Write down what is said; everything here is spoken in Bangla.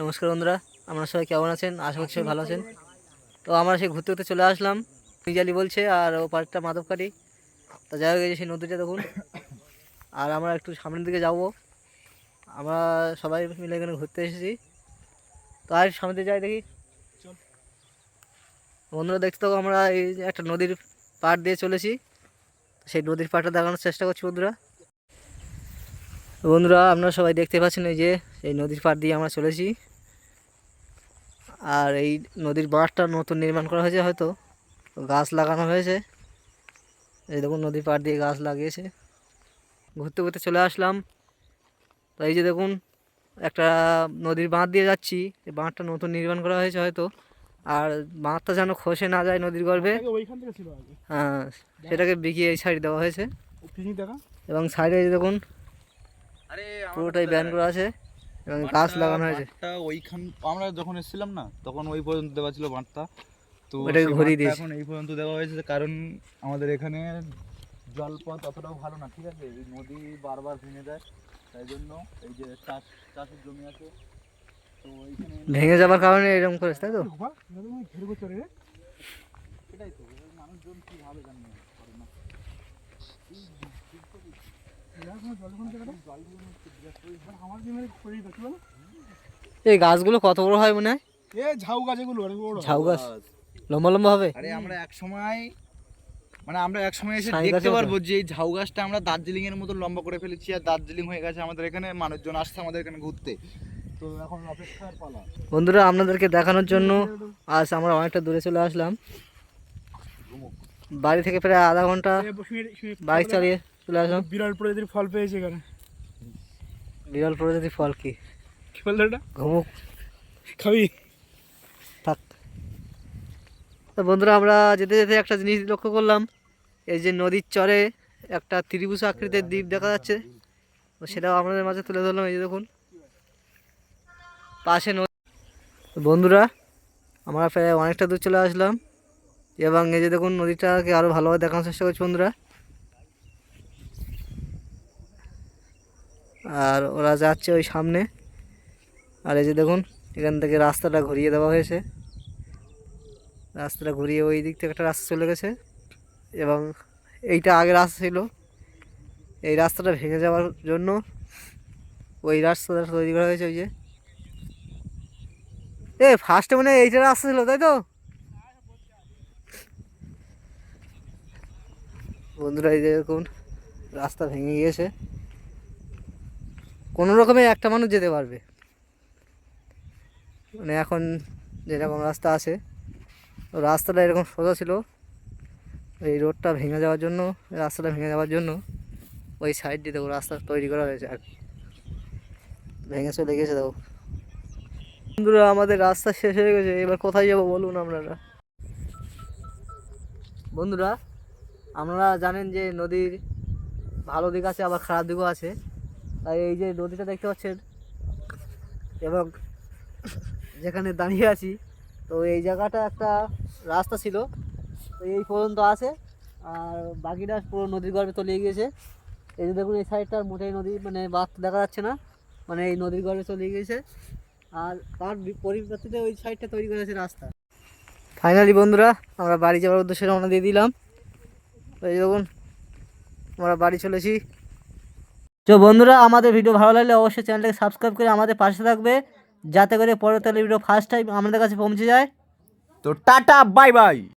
নমস্কার বন্ধুরা, আপনারা সবাই কেমন আছেন? আশা করছি ভালো আছেন। তো আমরা সেই ঘুরতে ঘুরতে চলে আসলাম। মিজালি বলছে আর ও পার্কটা মাধবকাঠি তো যাই হোক সেই নদীটা দেখুন। আর আমরা একটু সামনের দিকে যাব। আমরা সবাই মিলে এখানে ঘুরতে এসেছি। তো আর সামনে যাই দেখি। বন্ধুরা, দেখতে তো আমরা এই একটা নদীর পাড় দিয়ে চলেছি। সেই নদীর পাড়টা দেখানোর চেষ্টা করছি বন্ধুরা। বন্ধুরা আপনারা সবাই দেখতে পাচ্ছেন এই যে এই নদীর পাড় দিয়ে আমরা চলেছি আর এই নদীর বাঁধটা নতুন নির্মাণ করা হয়েছে হয়তো। গাছ লাগানো হয়েছে। এই দেখুন নদীর পাড় দিয়ে গাছ লাগিয়েছে। ঘুরতে ঘুরতে চলে আসলাম। তো এই যে দেখুন একটা নদীর বাঁধ দিয়ে যাচ্ছি। এই বাঁধটা নতুন নির্মাণ করা হয়েছে হয়তো। আর বাঁধটা যেন খসে না যায় নদীর গর্ভে হ্যাঁ সেটাকে বিকিয়ে এই সাইড দেওয়া হয়েছে। এবং সাইডে দেখুন পুরোটাই ব্যান করা আছে এবং গাছ লাগানো হয়েছে। ওইখান আমরা যখন এসেছিলাম না তখন ওই পর্যন্ত দেওয়া ছিল বাঁধটা তো ওটাকে ঘুরিয়ে দিয়েছে। এখন এই পর্যন্ত দেওয়া হয়েছে কারণ আমাদের এখানে জলপথ অতটাও ভালো না ঠিক আছে? এই নদী বারবার ভেঙে যায় তাই জন্য এই যে চাষ চাষের জমি আছে। তো এইখানে ভেঙে যাবার কারণে এরকম করেছে তাই তো? হয় সেটাই তো মানুষজন কি ভাবে জানি না করে না এরা কোনো জল কোন জায়গাটা আমার জিমের করে দেখি বলো এই গাছগুলো কত বড় হয় মনে হয়? এ ঝাউ গাছ এগুলো অনেক বড়। ঝাউ গাছ? লম্বা লম্বা হবে? আরে আমরা এক সময় মানে আমরা এক সময় এসে সাই দেখতে পারব যে এই ঝাউ গাছটা আমরা দার্জিলিং এর মতো লম্বা করে ফেলেছি আর দার্জিলিং হয়ে গেছে আমাদের এখানে মানুষজন আসছে আমাদের এখানে ঘুরতে। তো এখন অপেক্ষার পালা। বন্ধুরা আপনাদেরকে দেখানোর জন্য আজ আমরা অনেকটা দূরে চলে আসলাম। বাড়ি থেকে প্রায় আধা ঘণ্টা বাইক চালিয়ে চলে আসলাম। বিরাট প্রজাতির ফল পেয়েছে এখানে। বিরল প্রজাতির ফল কি? কি বলতো এটা? ঘুমুক। খাবি? থাক। তো বন্ধুরা আমরা যেতে যেতে একটা জিনিস লক্ষ্য করলাম। এই যে নদীর চরে একটা ত্রিভুজ আকৃতির দ্বীপ দেখা যাচ্ছে। তো সেটাও আপনাদের মাঝে তুলে ধরলাম এই যে দেখুন। পাশে নদী। বন্ধুরা আমরা প্রায় অনেকটা দূর চলে আসলাম। এবং এই যে দেখুন নদীটাকে আরও ভালোভাবে দেখানোর চেষ্টা করছি বন্ধুরা। আর ওরা যাচ্ছে ওই সামনে। আর এই যে দেখুন, এখান থেকে রাস্তাটা ঘুরিয়ে দেওয়া হয়েছে। রাস্তাটা ঘুরিয়ে ওই দিক থেকে একটা রাস্তা চলে গেছে এবং এইটা আগে রাস্তা ছিল। এই রাস্তাটা ভেঙে যাওয়ার জন্য ওই রাস্তাটা তৈরি করা হয়েছে ওই যে। এ ফার্স্টে মানে এইটা রাস্তা ছিল, তাই তো? বন্ধুরা, এই দেখুন, রাস্তা ভেঙে গিয়েছে। কোনো রকমে একটা মানুষ যেতে পারবে। মানে এখন যেরকম রাস্তা আছে রাস্তাটা এরকম সোজা ছিল। এই রোডটা ভেঙে যাওয়ার জন্য, রাস্তাটা ভেঙে যাওয়ার জন্য ওই সাইড দিয়ে দেখো রাস্তা তৈরি করা হয়েছে। আর ভেঙে চলে গেছে দেখো। বন্ধুরা, আমাদের রাস্তা শেষ হয়ে গেছে, এবার কোথায় যাব বলুন আপনারা? বন্ধুরা, আপনারা জানেন যে নদীর ভালো দিক আছে, আবার খারাপ দিকও আছে। তাই এই যে নদীটা দেখতে পাচ্ছেন, এবং যেখানে দাঁড়িয়ে আছি, তো এই জায়গাটা একটা রাস্তা ছিল, তো এই পর্যন্ত আছে, আর বাকিটা পুরো নদীর গর্ভে তলিয়ে গিয়েছে। এই যে দেখুন, এই সাইডটা মোটেই নদী মানে বাঁধ দেখা যাচ্ছে না মানে এই নদীর গর্ভে তলিয়ে গিয়েছে, আর তার পরিবর্তে ওই সাইডটা তৈরি করেছে রাস্তা। ফাইনালি বন্ধুরা, আমরা বাড়ি যাওয়ার উদ্দেশ্যে রওনা দিয়ে দিলাম। তো এই দেখুন, আমরা বাড়ি চলেছি। তো বন্ধুরা, আমাদের ভিডিও ভালো লাগলে অবশ্যই চ্যানেলটাকে সাবস্ক্রাইব করে আমাদের পাশে থাকবে। যাতে করে পরবর্তী ভিডিও ফার্স্ট টাইম আমাদের কাছে পৌঁছে যায়। তো টাটা বাই বাই